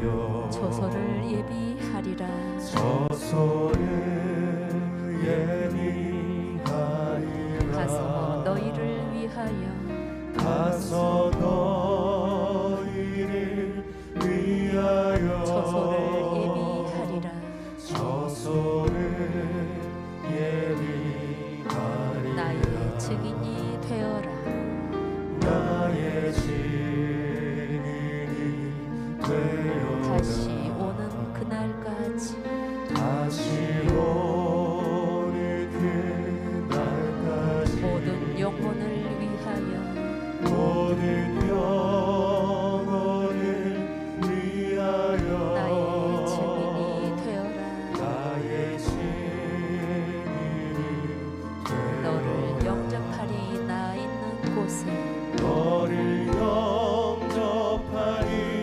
위하여 저소를 예비하리라. 저소를 예비하리라. 가서 너희를 위하여. 가서 너희를 위하여. 저소를 예비하리라. 저소를 예비하리라. 나의 증인이 다시 오는 그날까지. 모든 영혼을 위하여. 나의 증인이 되어라. 너를 영접하리. 나 있는 곳에.